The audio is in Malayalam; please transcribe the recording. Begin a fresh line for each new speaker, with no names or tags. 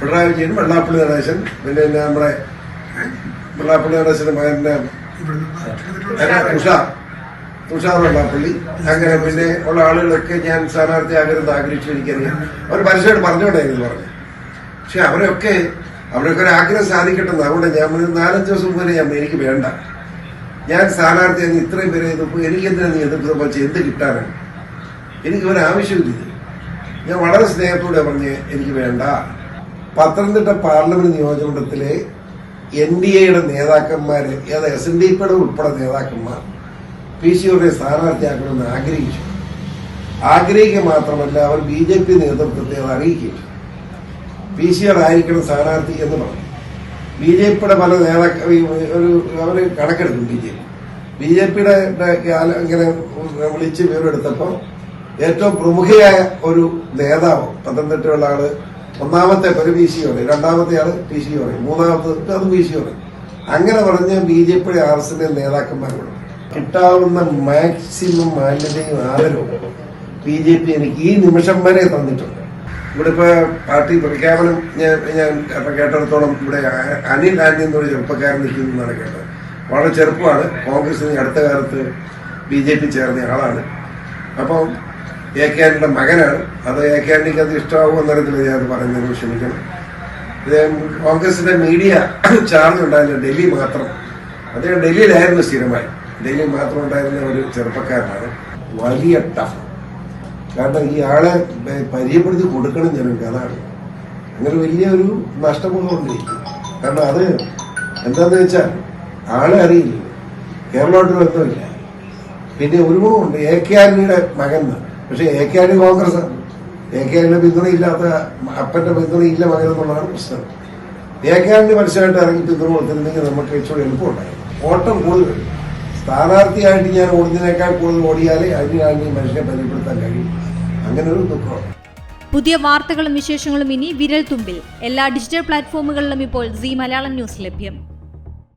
പിണറായി വിജയൻ വെള്ളാപ്പള്ളി നടേശൻ പിന്നെ നമ്മുടെ വെള്ളാപ്പള്ളി നടേശന്റെ മകന്റെ തുഷാർ തുഷാർ വെള്ളാപ്പള്ളി. അങ്ങനെ പിന്നെ ഉള്ള ആളുകളൊക്കെ ഞാൻ സ്ഥാനാർത്ഥി ആകരുത് ആഗ്രഹിച്ചു എനിക്കറിയാം അവർ പരസ്യമായിട്ട് പറഞ്ഞോണ്ടായിരുന്നു പറഞ്ഞു. പക്ഷെ അവരൊക്കെ അവരൊക്കെ ഒരു ആഗ്രഹം സാധിക്കട്ടെ. അതുകൊണ്ട് ഞാൻ നാലഞ്ച് ദിവസം മുമ്പ് ഞാൻ എനിക്ക് വേണ്ട. ഞാൻ സ്ഥാനാർത്ഥി അങ്ങ് ഇത്രയും പേരെ എതിർപ്പ് എനിക്ക് എന്തിനാ നീ എതിർപ്പ് വെച്ച് എന്ത് കിട്ടാനാണ്? എനിക്ക് ഒരു ആവശ്യമില്ല. ഞാൻ വളരെ സ്നേഹത്തോടെ പറഞ്ഞ് എനിക്ക് വേണ്ട. പത്തനംതിട്ട പാർലമെന്റ് നിയോജകമണ്ഡലത്തിലെ എൻ ഡി എയുടെ നേതാക്കന്മാര് ഏത് എസ് എൻ ഡി പിയുടെ ഉൾപ്പെടെ നേതാക്കന്മാർ പി സി യുടെ സ്ഥാനാർത്ഥിയാക്കണമെന്ന് ആഗ്രഹിച്ചു. ആഗ്രഹിക്കുക മാത്രമല്ല അവർ ബി ജെ പി നേതൃത്വത്തെ അത് അറിയിക്കും പി സി ആയിരിക്കണം സ്ഥാനാർത്ഥി എന്ന് പറഞ്ഞു. ബി ജെ പിയുടെ പല നേതാക്കൾ ഒരു അവർ കണക്കെടുക്കും B J P. B J പിയുടെ ഇങ്ങനെ വിളിച്ച് വിവരമെടുത്തപ്പോൾ ഏറ്റവും പ്രമുഖയായ ഒരു നേതാവ് പത്തനംതിട്ടയുള്ള ആൾ ഒന്നാമത്തെ ഒരു പി സി പറയും രണ്ടാമത്തെ ആൾ പി സി പറയും മൂന്നാമത്തെ അത് പി സി പറയും അങ്ങനെ പറഞ്ഞ ബി ജെ പിയുടെ ആർ എസ് എന്റെ നേതാക്കന്മാരോട് കിട്ടാവുന്ന മാക്സിമം മാന്യതയും ആദരവും ബി ജെ പി എനിക്ക് ഈ നിമിഷം വരെ തന്നിട്ടുണ്ട്. ഇവിടെ ഇപ്പൊ പാർട്ടി പ്രഖ്യാപനം ഞാൻ ഞാൻ കേട്ടിടത്തോളം ഇവിടെ അനിൽ ആന്റി എന്നൊരു ചെറുപ്പക്കാരൻ നിൽക്കുന്നു എന്നാണ് കേട്ടത്. വളരെ ചെറുപ്പമാണ്. കോൺഗ്രസിന് അടുത്ത കാലത്ത് ബി ജെ പി ചേർന്ന ആളാണ്. അപ്പം എ കെ ആന്റിയുടെ മകനാണ്. അത് എ കെ ആന്റിക്ക് അത് ഇഷ്ടമാകുമോ എന്നറിയത്തില്ല ഞാൻ പറയുന്നതിന് പറയുന്നത് ക്ഷമിക്കണം. അദ്ദേഹം കോൺഗ്രസിന്റെ മീഡിയ ചാർജ് ഉണ്ടായിരുന്ന ഡൽഹി മാത്രം. അദ്ദേഹം ഡൽഹിയിലായിരുന്നു സ്ഥിരമായി. ഡൽഹി മാത്രം ഉണ്ടായിരുന്ന ഒരു ചെറുപ്പക്കാരനാണ്. വലിയ ടഫ് കാരണം ഈ ആളെ പരിചയപ്പെടുത്തി കൊടുക്കണം ജനങ്ങൾക്ക്. അതാണ്. അങ്ങനെ വലിയൊരു നഷ്ടബോധമുണ്ട്. കാരണം അത് എന്താന്ന് വെച്ചാൽ ആളെ അറിയില്ല. കേരളമായിട്ട് ബന്ധമില്ല. പിന്നെ ഒരുപാടുണ്ട് എ കെ ആന്റണിയുടെ മകൻ പക്ഷെ എ കെ ആണ് കോൺഗ്രസ്. എ കെ ആന്റണിയുടെ പിന്തുണയില്ലാത്ത അപ്പന്റെ പിന്തുണയില്ല ഇല്ല എന്നുള്ളതാണ് പ്രശ്നം. എ കെ ആണ് മനസ്സിലായിട്ട് ഇറങ്ങി പിന്തുണ കൊടുത്തിരുന്നെങ്കിൽ നമുക്ക് ഇച്ചിരി എളുപ്പമുണ്ടായിരുന്നു ഓട്ടം കൂടുതൽ സ്ഥാനാർത്ഥിയായിട്ട് ഞാൻ ഓടുന്നതിനേക്കാൾ കൂടുതൽ ഓടിയാലേ അതിനാണ് ഈ മനുഷ്യനെ പരിചയപ്പെടുത്താൻ കഴിയും. അങ്ങനെ ഒരു ദുഃഖമാണ്
പുതിയ വാർത്തകളും വിശേഷങ്ങളും ഇനി വിരൽ തുമ്പിൽ എല്ലാ ഡിജിറ്റൽ പ്ലാറ്റ്ഫോമുകളിലും ഇപ്പോൾ സി മലയാളം ന്യൂസ് ലഭ്യം.